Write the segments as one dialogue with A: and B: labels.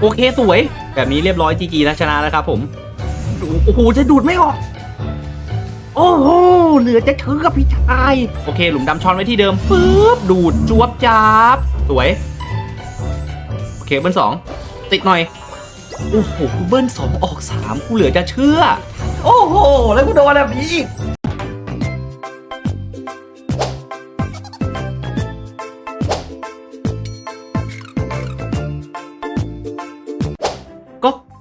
A: โอเคสวย แบบนี้เรียบร้อยจีจีชนะแล้วครับผมโอ้โหจะดูดไม่ออกโอ้โหเหลือจะถือกับพี่ชายโอเค หลุมดำช้อนไว้ที่เดิมปึ๊บดูดจวบจับสวย โอเคเบิ้ลสองติดหน่อย โอ้โหกูเบิ้ลสองออกสามกูเหลือจะเชื่อ โอ้โห แล้วกูโดนแบบนี้อีก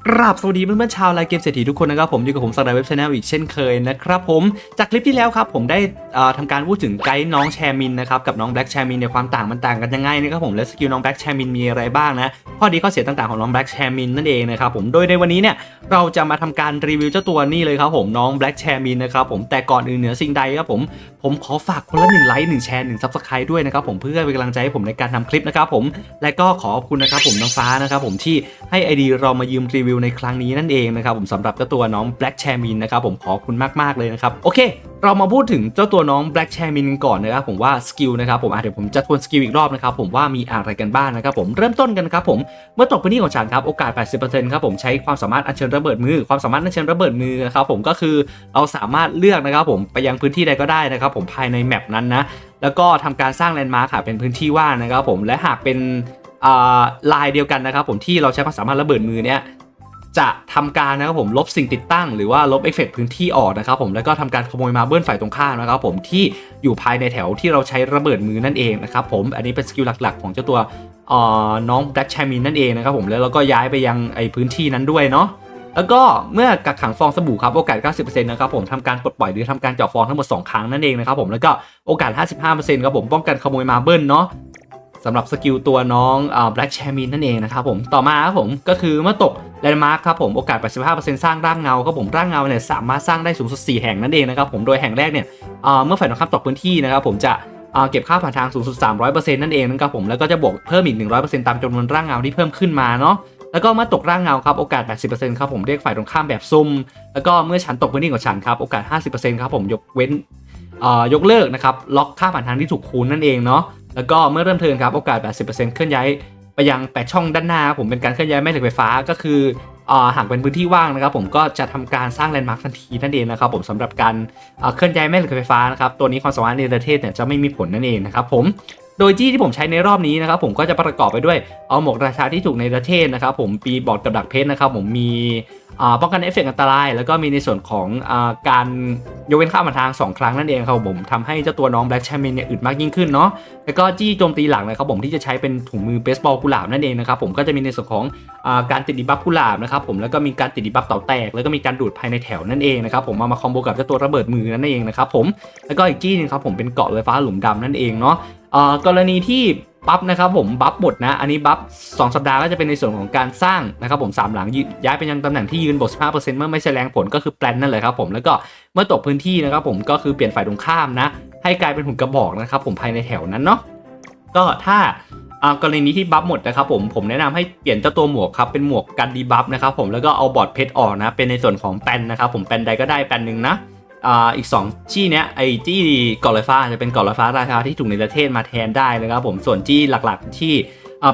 A: กราบสวัสดีเพื่อนๆชาวไลน์เกมเศรษฐีทุกคนนะครับผมอยู่กับผมสักดาเว็บชาแนลอีกเช่นเคยนะครับผมจากคลิปที่แล้วครับผมได้เอ่อทำการพูดถึงไกด์น้องแชมินนะครับกับน้องแบล็กแชมินในความต่างมันต่างกันยังไงนะครับผมและสกิลน้องแบล็กแชมินมีอะไรบ้างนะข้อดีข้อเสียต่างๆของน้องแบล็กแชมินนั่นเองนะครับผมโดยในวันนี้เนี่ยเราจะมาทำการรีวิวเจ้าตัวนี้เลยครับผมน้องแบล็กแชมินนะครับผมแต่ก่อนอื่นเหนือสิ่งใดครับผมผมขอฝากคนละหนึ่งไลค์หนึ่งแชร์หนึ่งซับสไครต์ด้วยนะครับผมเพื่อเป็นกำลังใจให้ผมในการทำคลิปนะครับผมและก็ขอขอบคุณนะครับผมน้องฟ้านะครับผมที่ให้ไอดีเรามายืมรีวิวในครั้งนี้นั่นเองนะครับผมสำหรับเจ้าตัวน้อง Black c h a r m i n นะครับผมขอบคุณมากๆเลยนะครับโอเค เรามาพูดถึงเจ้าตัวน้อง Black c h a r m i n กันก่อนนะครับผมว่าสกิลนะครับผมอะเดี๋ยวผมจะทวนสกิลอีกรอบนะครับผมว่ามีอะไรกันบ้างนะครับผมเริ่มต้นกันครับผมเมื่อตกพื้นที่ของฉันครับโอกาส 80%ครับผมใช้ความสามารถอัญเชิญระเบิดมือ ความสามารถอัญเชิญระเบิดมือนะครับผมก็คือเราสามารถเลือกนะครับผมไปยังพื้นที่ใดก็ได้นะครับผมภายในแมปนั้นนะแล้วก็ทำการสร้างแลนด์มาร์คเป็นพื้นที่ว่างนะครับผมและหากเป็นลายเดียวกันนะครับผมที่เราใช้ความสามารถระเบิดมือเนี้ย จะทำการนะครับผมลบสิ่งติดตั้งหรือว่าลบเอฟเฟกต์พื้นที่ออกนะครับผมแล้วก็ทำการขโมยมาเบิ้ลฝ่ายตรงข้ามนะครับผมที่อยู่ภายในแถวที่เราใช้ระเบิดมือนั่นเองนะครับผมอันนี้เป็นสกิลหลักๆ ของเจ้าตัวน้องแบล็กแชมินนั่นเองนะครับผมแล้วเราก็ย้ายไปยังไอพื้นที่นั้นด้วยเนาะแล้วก็เมื่อกักขังฟองสบู่ครับโอกาส 90%นะครับผมทำการปลดปล่อยหรือทำการเจาะฟองทั้งหมด 2 ครั้งนั่นเองนะครับผมแล้วก็โอกาส 55%ครับผมป้องกันขโมยมาเบิ้ลเนาะ สำหรับสกิลตัวน้องอ่า Black c h a m i n นั่นเองนะครับผมต่อมาครับผมก็คือเมื่อตกแลนด์มาร์คครับผมโอกาส 85%สร้างร่างเงาครับผมร่างเงาเนี่ยสามารถสร้างได้สูงสุด 4 แห่งนั่นเองนะครับผมโดยแห่งแรกเนี่ยเมื่อฝ่ายตรงข้ามตกพื้นที่นะครับผมจะเก็บค่าผ่านทางสูงสุด 300%นั่นเองนะครับผมแล้วก็จะบวกเพิ่มอีก 100%ตามจำนวนร่างเงาที่เพิ่มขึ้นมาเนาะแล้วก็เมื่อตกร่างเงาครับโอกาส 80%ครับผมเรียกฝ่ายตรงข้ามแบบซุ่มแล้วก็เมื่อฉันตกพื้นที่ของฉันครับโอกาส 50%ครับผมยกเว้นยกเลิกนะครับล็อกค่าผ่านทางที่ถูกคูณนั่นเองเนาะ แล้วก็เมื่อเริ่มเทิร์นครับโอกาส 80%เคลื่อนย้ายไปยัง8ช่องด้านหน้าผมเป็นการเคลื่อนย้ายแม่เหล็กไฟฟ้าก็คืออ่าหากเป็นพื้นที่ว่างนะครับ ผมก็จะทำการสร้างแลนด์มาร์คทันทีนั่นเองนะครับ ผมสำหรับการเคลื่อนย้ายแม่เหล็กไฟฟ้านะครับตัวนี้ความสามารถในประเทศเนี่ยจะไม่มีผลนั่นเองนะครับผม โดยจี้ที่ผมใช้ในรอบนี้นะครับผมก็จะประกอบไปด้วยเอาหมวกราชาที่ถูกในประเทศนะครับผมปีบอร์ดกับดักเพชรนะครับผมมีป้องกันเอฟเฟกต์อันตราย แล้วก็มีในส่วนของอการยกเว้นค่าผ่าทาง 2 ครั้งนั่นเองครับผมทำให้เจ้าตัวน้องแบล็กแชมเมนเนี่ยอึดมากยิ่งขึ้นเนาะแล้วก็จี้โจมตีหลังนะครับผมที่จะใช้เป็นถุงมือเบสบอลกุหลาบนั่นเองนะครับผมก็จะมีในส่วนของอการติดดีบัฟกุหลาบนะครับผมแล้วก็มีการติดดีบัฟเต่าแตก แล้วก็มีการดูดภายในแถวนั่นเองนะครับผมมามาคอมโบกับเจ้าตัวระเบิดมือนั่นเองนะครับผมแล้วก็อีกจี้นึงครับผมเป็นเกาะลอยฟ้าหลุมดำนั่นเองเนาะ กรณีที่บัฟนะครับผมบัฟหมดนะ อันนี้บัฟ2สัปดาห์ก็จะเป็นในส่วนของการสร้างนะครับผมสามหลังย้ายไปยังตำแหน่งที่ยืนบวก15%เมื่อไม่ใช่แรงผลก็คือแปลนนั่นแหละครับผมแล้วก็เมื่อตกพื้นที่นะครับผมก็คือเปลี่ยนฝ่ายตรงข้ามนะ ให้กลายเป็นหุ่นกระบอกนะครับผมภายในแถวนั้นเนาะก็ถ้ากรณีที่บัฟหมดนะครับผมผมแนะนำให้เปลี่ยนเจ้าตัวหมวกครับเป็นหมวกกันดีบัฟนะครับผมแล้วก็เอาบอร์ดเพชรออกนะเป็นในส่วนของแปนนะครับผมแปนใดก็ได้แปนหนึ่งนะ อีก 2 จี้เนี้ยไอ้จี้เกาะลอยฟ้าจะเป็นเกาะลอยฟ้าราคาที่ถูกในประเทศมาแทนได้นะครับผมส่วนจี้หลักๆที่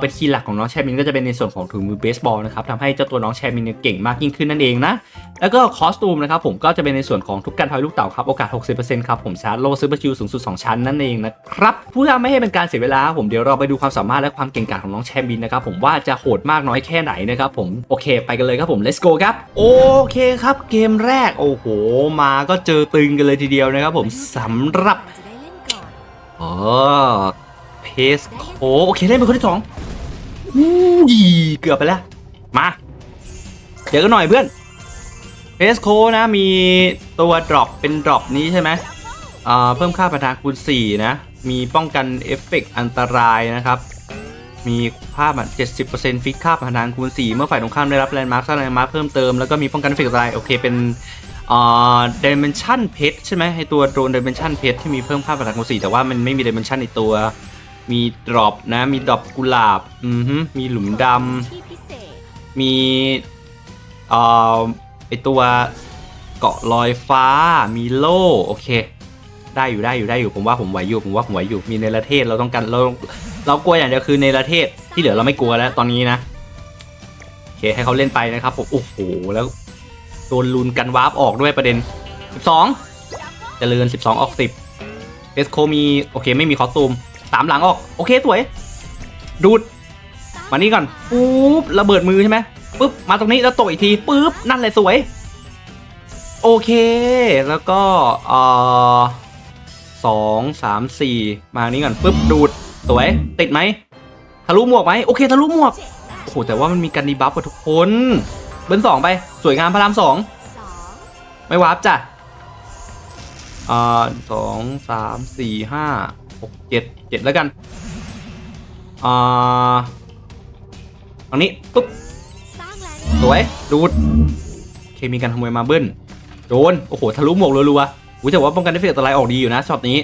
A: เป็นคีย์หลักของน้องแชมินก็จะเป็นในส่วนของถุงมือเบสบอลนะครับทำให้เจ้าตัวน้องแชมินเนี่ยเก่งมากยิ่งขึ้นนั่นเองนะแล้วก็คอสตูมนะครับผมก็จะเป็นในส่วนของทุกการทอยลูกเต่าครับโอกาส 60%ครับผมชาร์จโลซูเปอร์ชิลสูงสุด 2 ชั้นนั่นเองนะครับเพื่อไม่ให้เป็นการเสียเวลาผมเดี๋ยวเราไปดูความสามารถและความเก่งกาจของน้องแชมินนะครับผมว่าจะโหดมากน้อยแค่ไหนนะครับผมโอเค ไปกันเลยครับผม let's go ครับโอเคครับเกมแรกโอ้โหมาก็เจอตึงกันเลยทีเดียวนะครับผมสำหรับ
B: อ๋
A: อ สโคโอเคเล่นเป็นคนที่สองอู้ยเกือบไปแล้ว มา เดี๋ยวกันหน่อยเพื่อนเพสโคนะมีตัวดรอปเป็นดรอปนี้ใช่ไหมอ่าเพิ่มค่าประทาคูณ 4 นะ มีป้องกันเอฟเฟกต์อันตรายนะครับ มีค่าบัตร70%ฟิกค่าประทานคูณ 4 เมื่อฝ่ายตรงข้ามได้รับแลนด์มาร์คสร้างแลนด์มาร์คเพิ่มเติม แล้วก็มีป้องกันเอฟเฟกต์อันตรายโอเคเป็นอ่าดิเมนชั่นเพชใช่ไหมให้ตัวโดรนดิเมนชั่นเพชที่มีเพิ่มค่าพลังคูณสี่แต่ว่ามันไม่มีเดิเมนชั่นในตัว มีดรอปนะ มีดรอปกุหลาบอือฮึมีหลุมด
B: ที่พิเศษำ
A: มีเอ่อไอตัวเกาะลอยฟ้า มีโล่โอเค ได้อยู่ได้อยู่ได้อยู่ผมว่าผมไหวอยู่ผมว่าผมไหวอยู่มีในประเทศเราต้องการเราเรากลัวอย่างเดียวคือในประเทศที่เหลือเราไม่กลัวแล้วตอนนี้นะโอเคให้เขาเล่นไปนะครับผมโอ้โหแล้วโดนลุนกันวาร์ปออกด้วยประเด็น 12 เจริญ 12 ออก 10 เอสโคมี โอเค ไม่มีคอสตูม สามหลังออก โอเคสวย ดูด มานี่ก่อนปุ๊บระเบิดมือใช่ไหมปุ๊บมาตรงนี้แล้วตกอีกทีปุ๊บนั่นเลยสวย โอเค แล้วก็เอ่อสองสามสี่มานี้ก่อนปุ๊บดูดสวย ติดไหมทะลุหมวกไหมโอเคทะลุหมวกโอ้โหแต่ว่ามันมีการดีบัฟกับทุกคนเบิร์นสองไป สวยงามพระรามสอง
B: สอง
A: ไม่วาร์ปจ้ะอ่าสองสามสี่ห้าหกเจ็ด เจ็ดแล้วกันอ่าตรงนี้ปุ๊บ
B: ส
A: วยดูดเคมีการขโมยมาเบิ้ลโดน โอ้โห ทะลุหมวกรัวๆอุ้ยแต่ว่าป้องกันได้เฟกต์อะไรออกดีอยู่นะช็อตนี้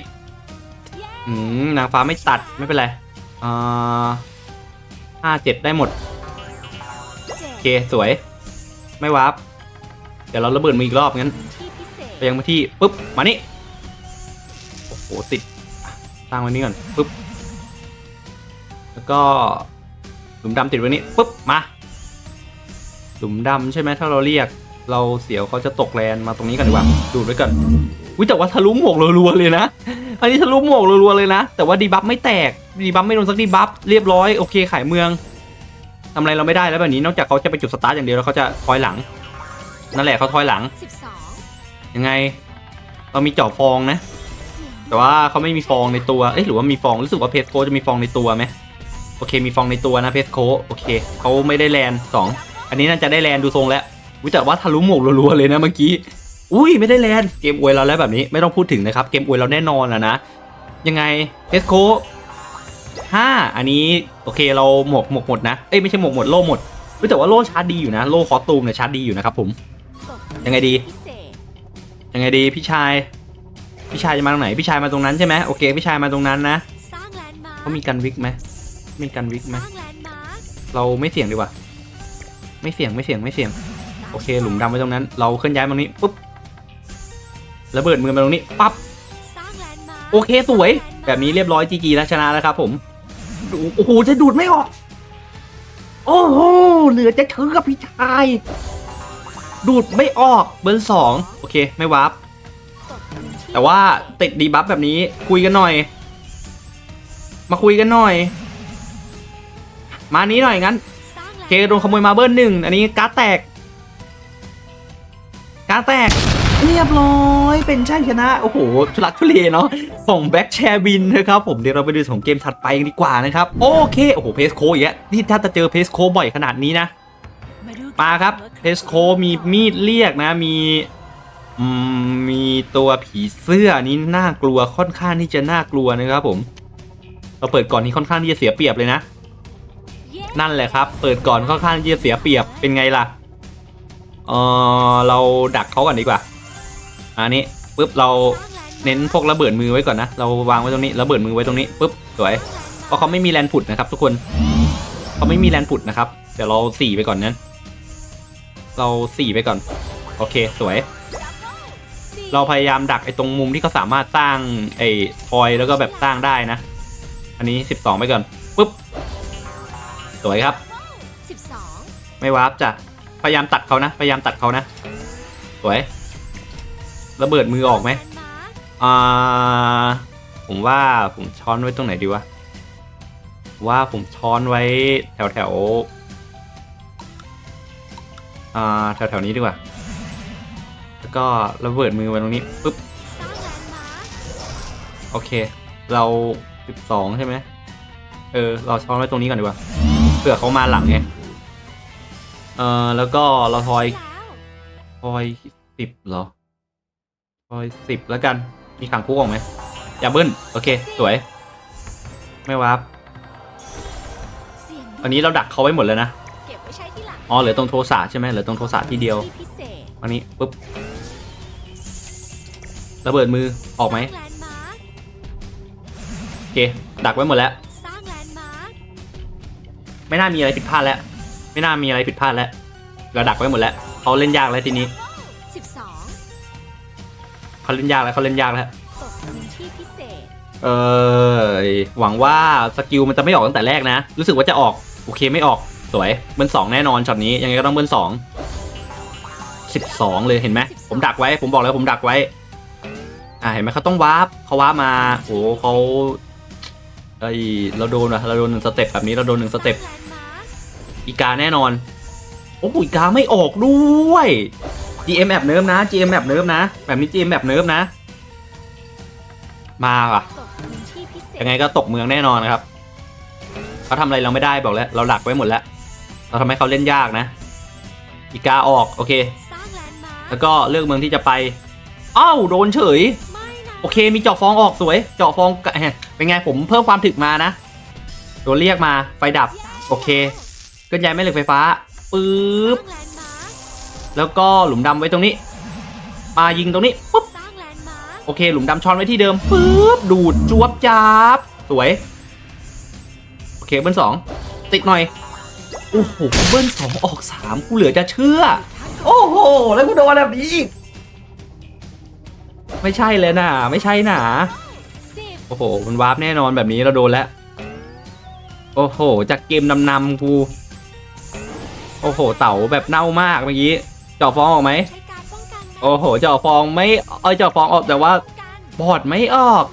A: อืมนางฟ้าไม่ตัดไม่เป็นไรอ่าห้าเจ็ดได้หมด
B: เจ็ด
A: โอเคสวย ไม่วาร์ปเดี๋ยวเราระเบิดมืออีกรอบงั้นไปยังมาที่ปุ๊บมานี่โอ้โหติด ตั้งไว้นี่ก่อนปุ๊บแล้วก็หลุมดำติดไว้นี่ปุ๊บมาหลุมดำใช่ไหมถ้าเราเรียก เราเสียวเขาจะตกแลนมาตรงนี้กันดีกว่าดูดไว้ก่อนอุ้ยแต่ว่าทะลุหมวกรัวๆเลยนะ อันนี้ทะลุหมวกรัวๆเลยนะ แต่ว่าดีบัฟไม่แตกดีบัฟไม่โดนสักดีบัฟเรียบร้อยโอเคขายเมืองทำอะไรเราไม่ได้แล้วแบบนี้นอกจากเขาจะไปจุดสตาร์ทอย่างเดียวแล้วเขาจะถอยหลัง นั่นแหละเขาถอยหลัง
B: สิบสอง
A: ยังไงเรามีเจาะฟองนะ แต่ว่าเขาไม่มีฟองในตัว เอ๊ะหรือว่ามีฟอง รู้สึกว่าเพสโคจะมีฟองในตัวไหมโอเค มีฟองในตัวนะเพสโคโอเคเขาไม่ได้แลนสองอันนี้น่าจะได้แลนดูทรงแล้วอุ้ยแต่ว่าทะลุหมวกรัวๆเลยนะเมื่อกี้ อุ้ยไม่ได้แลนเกมอวยเราแล้วแบบนี้ไม่ต้องพูดถึงนะครับ เกมอวยเราแน่นอนแล้วนะ ยังไงเพสโคห้าอันนี้โอเคเราหมวกหมวกหมดนะ เอ้ยไม่ใช่หมวกหมดโล่หมดเฮ้ยแต่ว่าโล่ชาร์จดีอยู่นะ โล่คอสตูมเนี่ยชาร์จดีอยู่นะครับผม ยังไงดี ยังไงดีพี่ชาย พี่ชายจะมาตรงไหนพี่ชายมาตรงนั้นใช่ไหมโอเคพี่ชายมาตรงนั้นนะ
B: สร้างแลนด์มาร์
A: เขามีกันวิกไหมมีกันวิกไหม
B: ร้างแลนด์มาร์ค
A: เราไม่เสี่ยงดีกว่า ไม่เสี่ยงไม่เสี่ยงไม่เสี่ยง โอเคหลุมดำไว้ตรงนั้น เราเคลื่อนย้ายมาตรงนี้ปุ๊บระเบิดมือมาตรงนี้ปั๊บ
B: สร้างแลนด์มาร์ค
A: โอเคสวย แบบนี้เรียบร้อยจีจีแล้วชนะแล้วครับผมโอ้โหจะดูดไม่ออกโอ้โหเหลือจะเชื่อพี่ชาย ดูดไม่ออกเบอร์สองโอเคไม่วาร์ป แต่ว่าติดดีบัฟแบบนี้คุยกันหน่อย มาคุยกันหน่อย มานี้หน่อยงั้น เคโดนขโมยมาเบิร์หนึ่งอันนี้การ์ดแตกการ์ดแตกเรียบร้อยเป็นชัยชนะ โอ้โหทุลักทุเลเนาะของแบ็กแชร์บินนะครับผมเดี๋ยวเราไปดูของเกมถัดไปกันดีกว่านะครับ โอเค โอ้โหเพสโคอีกแล้วที่ถ้าจะเจอเพสโคบ่อยขนาดนี้นะมาครับเพสโคมีมีดเรียกนะมี อืมมีตัวผีเสื้อนี้น่ากลัวค่อนข้างที่จะน่ากลัวนะครับผม เราเปิดก่อนนี้ค่อนข้างที่จะเสียเปรียบเลยนะ
B: เย้
A: นั่นแหละครับ เปิดก่อนค่อนข้างที่จะเสียเปรียบเป็นไงล่ะเออเราดักเขาก่อนดีกว่า อันนี้ปุ๊บเรา
B: สร้างแลนด์มาร์ค
A: เน้นพวกระเบิดมือไว้ก่อนนะ เราวางไว้ตรงนี้ระเบิดมือไว้ตรงนี้ปุ๊บสวย เพราะเขาไม่มีแลนด์ผุดนะครับ ทุกคนเขาไม่มีแลนด์ผุดนะครับเดี๋ยวเราสี่ไปก่อนนั้น เราสี่ไปก่อน โอเคสวย
B: สี่
A: เราพยายามดักไอ้ตรงมุมที่เขาสามารถสร้างไอ้ทอยแล้วก็แบบสร้างได้นะ อันนี้ 12 ไปก่อนปุ๊บสวยครับ
B: สิบสอง
A: ไม่วาร์ปจ้ะพยายามตัดเขานะ พยายามตัดเขานะ สวย ระเบิดมือออกไหม
B: แลนด์มาร์ค
A: อ่า ผมว่าผมช้อนไว้ตรงไหนดีวะ ว่าผมช้อนไว้แถวแถวๆอ่าแถวแถวๆนี้ดีกว่าแล้ว ก็ระเบิดมือไว้ตรงนี้ปุ๊บโอเค เรา 12 ใช่ไหมเออ เราช้อนไว้ตรงนี้ก่อนดีกว่าเผื่อเขามาหลังไงเออแล้วก็เราทอยทอยสิบเหรอทอยสิบแล้วกัน มีขังคุกออกไหมอย่าเบิ้ลโอเค สวย ไม่วาร์ป
B: เสียง
A: อันนี้เราดักเขาไว้หมดแล้วนะอ๋อเหลือตรงโทรศัพท์ใช่ไหมเหลือตรงโทรศัพท์ที่เดียวอันนี้ปุ๊บ ระเบิดมือออกไหมโอเคดักไว้หมดแล้ว ไม่น่ามีอะไรผิดพลาดแล้ว ไม่น่ามีอะไรผิดพลาดแล้วเราดักไว้หมดแล้วเขาเล่นยากแล้วทีนี้เขาเล่นยากแล้วเขาเล่นยากแล้ว
B: เอ
A: อหวังว่าสกิลมันจะไม่ออกตั้งแต่แรกนะ รู้สึกว่าจะออกโอเคไม่ออกสสวยเบิ้ลสองแน่นอนช็อตนี้ยังไงก็ต้องเบิ้ลสองสิบสองเลยเห็นไหมผมดักไว้ ผมบอกแล้วผมดักไว้ อ่าเห็นไหมเขาต้องวาร์ปเขาวาร์ปมาโอ้เขาไอเราโดนอะเราโดนหนึ่งสเต็ปแบบนี้เราโดนหนึ่งสเต็ปอีกาแน่นอน โอ้อีกาไม่ออกด้วย GM แบบเนิร์ฟนะ GM แบบเนิร์ฟนะ แบบนี้ GM แบบเนิร์ฟนะ มาว่ะยังไงก็ตกเมืองแน่นอนนะครับเขาทำอะไรเราไม่ได้บอกแล้ว เราหลักไว้หมดแล้ว เราทำให้เขาเล่นยากนะ อีกาออกโอเค
B: แล้
A: วก็เลือกเมืองที่จะไปอ้าวโดนเฉย โอเคมีเจาะฟองออกสวย เจาะฟองเป็นไงผมเพิ่มความถึกมานะโดนเรียกมาไฟดับ โอเคเคลื่อนย้ายแม่เหล็กไฟฟ้าปึ๊บ
B: แล้
A: วก็หลุมดำไว้ตรงนี้ มายิงตรงนี้ปุ๊บโอเค หลุมดำช้อนไว้ที่เดิมปุ๊บดูดจวบจับสวย โอเคเบิ้ลสองติดหน่อยโอ้โหเบิ้ลสองออกสามกูเหลือจะเชื่อ โอ้โห แล้วกูโดนแบบนี้อีก ไม่ใช่เลยนะไม่ใช่นะโอ้โหมันวาร์ปแน่นอนแบบนี้เราโดนแล้ว โอ้โห จากเกมนำนำกู โอ้โห เต่าแบบเน่ามากเมื่อกี้เจาะฟองออกไหมโอ้โหเจาะฟองไม่เอ้ยเจาะฟองออกแต่ว่าบอดไม่ออก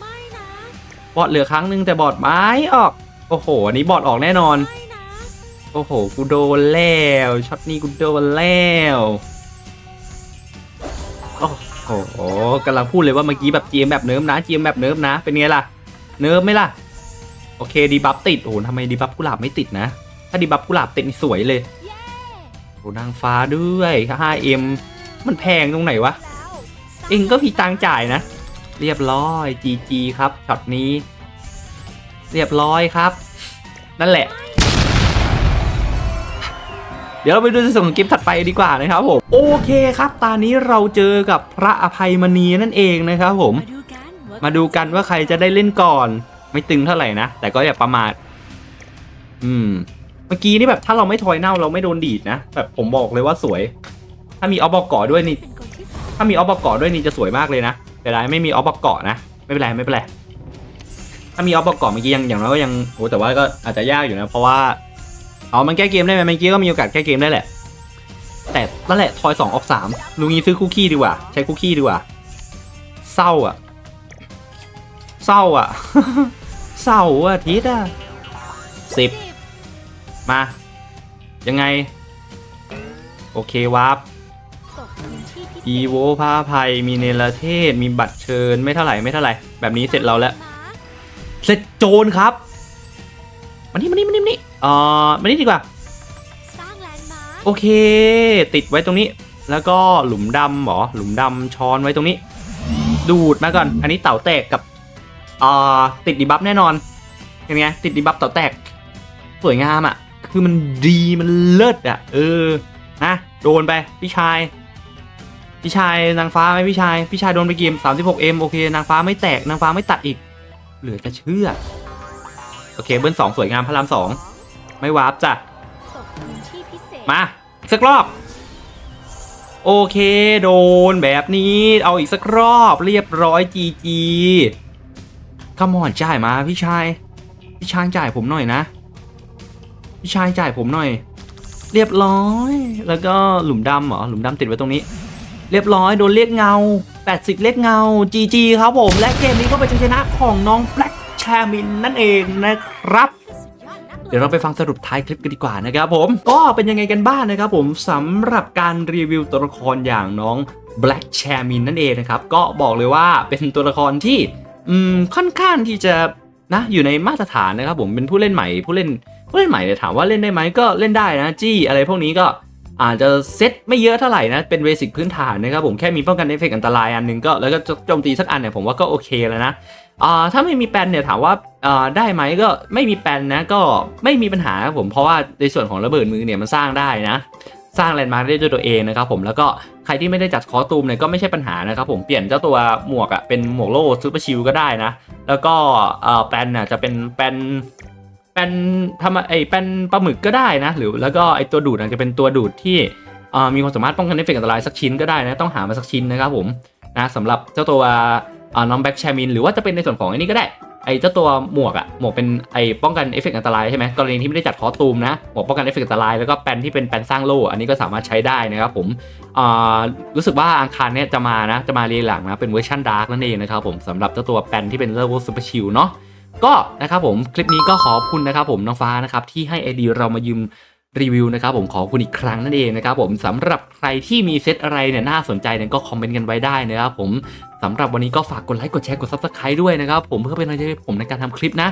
A: บอดเหลือครั้งหนึงแต่บอดไม่ออก โอ้โหอันนี้บอดออกแน่นอน โอ้โห กูโดนแล้วช็อตนี้กูโดนแล้ว โอ้โหกำลังพูดเลยว่าเมื่อกี้แบบเจียมแบบเนิร์ฟนะเจียมแบบเนิร์ฟนะ เป็นไงล่ะ เนิร์ฟไหมล่ะ โอเคดีบัฟติด โอ้โหทำไมดีบัฟกุหลาบไม่ติดนะ ถ้าดีบัฟกุหลาบติดนี่สวยเลย
B: เย้
A: โอ้นางฟ้าด้วย 5M มันแพงตรงไหนวะ เองก็มีตังจ่ายนะ เรียบร้อย GG ครับช็อตนี้ เรียบร้อยครับ นั่นแหละ เดี๋ยวเราไปดูในส่วนของคลิปถัดไปดีกว่านะครับผมโอเคครับ ตอนนี้เราเจอกับพระอภัยมณีนั่นเองนะครับผม
B: มาดูกันว่า
A: ใครจะได้เล่นก่อน ไม่ตึงเท่าไหร่นะ แต่ก็อย่าประมาทอืม เมื่อกี้นี่แบบถ้าเราไม่ทอยเน่าเราไม่โดนดีดนะแบบผมบอกเลยว่าสวย ถ้ามีออฟบอกกาะด้วยนี่ถ้ามีออฟบอกกาะด้วยนี่จะสวยมากเลยนะแต่ได้ไม่มีออฟบอกกาะนะไม่เป็นไรไม่เป็นไรถ้ามีออฟบอกกาะเมื่อกี้ยังอย่างน้อยก็ยังโอ้แต่ว่าก็อาจจะยากอยู่นะเพราะว่า เอามันแก้เกมได้ไหมเมื่อกี้ก็มีโอกาสแก้เกมได้แหละ แต่นั่นแหละทอยสองออฟสามลุงนี้ซื้อคุกกี้ดีกว่า ใช้คุกกี้ดีกว่า เศร้าอะ เศร้าอะ เศร้าอะทิศอะสิบมา ยังไง โอเควาร์ปอีโวผ้าภัยมีเนรเทศ มีบัตรเชิญ ไม่เท่าไหร่ ไม่เท่าไหร่ แบบนี้เสร็จเราแล้ว เสร็จโจรครับ เอ่อมานี่ดีกว่า
B: สร้างแลนด์มาร์ค
A: โอเค ติดไว้ตรงนี้ แล้วก็หลุมดำเหรอ หลุมดำช้อนไว้ตรงนี้ ดูดมาก่อน อันนี้เต่าแตกกับอ่าติดดีบัฟแน่นอนเห็นไงติดดีบัฟเต่าแตก สวยงามอะ คือมันดีมันเลิศอะ เออนะโดนไปพี่ชาย พี่ชายนางฟ้าไหมพี่ชาย พี่ชายโดนไปเกม 36M โอเคนางฟ้าไม่แตกนางฟ้าไม่ตัดอีก เหลือจะเชื่อ โอเคเบิ้ลสองสวยงามพระรามสอง ไม่วาร์ปจ้ะ
B: ตกพื้นที่พิเศษ
A: มา อีกสักรอบ โอเค โดนแบบนี้ เอาอีกสักรอบเรียบร้อยจีจีขมอนจ่ายมาพี่ชาย พี่ชายจ่ายผมหน่อยนะ พี่ชายจ่ายผมหน่อย เรียบร้อย แล้วก็หลุมดำเหรอ หลุมดำติดไว้ตรงนี้ เรียบร้อย โดนเรียกเงา 80 เรียกเงา GG ครับผม และเกมนี้ก็เป็นชัยชนะของน้องแบล็กแชร์มินนั่นเองนะครับ
B: สุ
A: เดี๋ยวเราไปฟังสรุปท้ายคลิปกันดีกว่านะครับผมก็เป็นยังไงกันบ้างนะครับผมสำหรับการรีวิวตัวละครอย่างน้อง Black c h a r m i n นั่นเองนะครับก็บอกเลยว่าเป็นตัวละครที่อืมค่อนข้างที่จะนะอยู่ในมาตรฐานนะครับผมเป็นผู้เล่นใหม่ผู้เล่นผู้เล่นใหม่เนี่ยถามว่าเล่นได้ไหมก็เล่นได้นะจี้อะไรพวกนี้ก็อาจจะเซตไม่เยอะเท่าไหร่นะ เป็นเบสิกพื้นฐานนะครับผมแค่มีป้องกันเอฟเฟกต์อันตรายอันหนึงก็แล้วก็โจมตีสักอันเนี่ยผมว่าก็โอเคแล้วนะ อ่าถ้าไม่มีแปลนเนี่ยถามว่าอ่าได้ไหมก็ไม่มีแปลนนะก็ไม่มีปัญหาครับผมเพราะว่าในส่วนของระเบิดมือเนี่ยมันสร้างได้นะ สร้างแลนด์มาร์คได้ด้วยตัวเองนะครับผมแล้วก็ใครที่ไม่ได้จัดคอตูมเนี่ยก็ไม่ใช่ปัญหานะครับผมเปลี่ยนเจ้าตัวหมวกอะเป็นหมวกโล่ซูเปอร์ชิลก็ได้นะ แล้วก็อ่อแปลนน่ะจะเป็นแปลนแปนทำไอแปนปลาหมึกก็ได้นะ หรือแล้วก็ไอตัวดูดอาจจะเป็นตัวดูดที่มีความสามารถป้องกันเอฟเฟกต์อันตรายสักชิ้นก็ได้นะต้องหามาสักชิ้นนะครับผมนะสำหรับเจ้าตัว น้องแบ็กแชมินหรือว่าจะเป็นในส่วนของไอ้นี่ก็ได้ไอ้เจ้าตัวหมวกอะหมวกเป็นไอ้ป้องกันเอฟเฟกต์อันตรายใช่ไหมกรณีที่ไม่ได้จัดคอตูมนะหมวกป้องกันเอฟเฟกต์อันตรายแล้วก็แปนที่เป็นแปนสร้างโล่อันนี้ก็สามารถใช้ได้นะครับผมรู้สึกว่าอังคารเนี่ยจะมานะจะมาเรียหลังนะเป็นเวอร์ชันดาร์กนั่นเองนะครับผมสำหรับเจ้าตัวแปนที่เป็นเลเวลซูเปอร์ชิลเนาะก็นะครับผมคลิปนี้ก็ขอบคุณนะครับผมน้องฟ้านะครับที่ให้ไอดีเรามายืม รีวิวนะครับผมของคุณอีกครั้งนั่นเองนะครับผมสำหรับใครที่มีเซตอะไรเนี่ยน่าสนใจเนี่ยก็คอมเมนต์กันไว้ได้นะครับผมสำหรับวันนี้ก็ฝากกดไลค์กดแชร์กด s u b สไครต์ด้วยนะครับผมเพื่อเป็นกำลังใจให้ผมในการทำคลิปนะ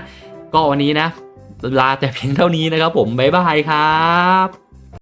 A: ก็วันนี้นะลาแต่เพียงเท่านี้นะครับผมบ๊ายบายครับ